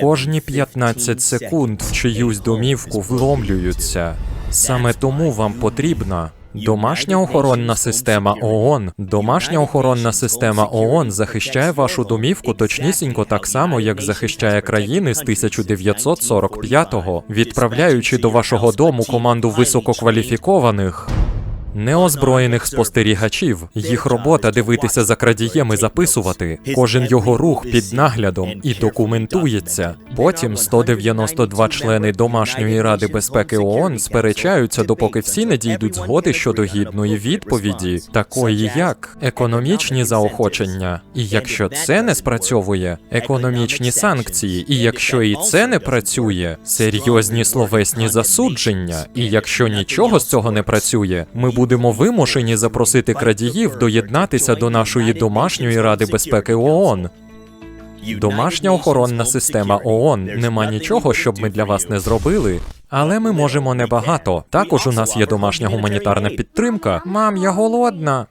кожні 15 секунд в чиюсь домівку вломлюються. Саме тому вам потрібна. Домашня охоронна система ООН. Домашня охоронна система ООН захищає вашу домівку точнісінько так само, як захищає країни з 1945-го, відправляючи до вашого дому команду висококваліфікованих. Неозброєних спостерігачів їх робота дивитися за крадієм і записувати. Кожен його рух під наглядом і документується. Потім 192 члени домашньої ради безпеки ООН сперечаються, допоки всі не дійдуть згоди щодо гідної відповіді, такої як економічні заохочення. І якщо це не спрацьовує, економічні санкції. І якщо і це не працює, серйозні словесні засудження. І якщо нічого з цього не працює, ми будемо вимушені запросити крадіїв доєднатися до нашої домашньої ради безпеки ООН. Домашня охоронна система ООН. Нема нічого, щоб ми для вас не зробили. Але ми можемо небагато. Також у нас є домашня гуманітарна підтримка. Мам, я голодна.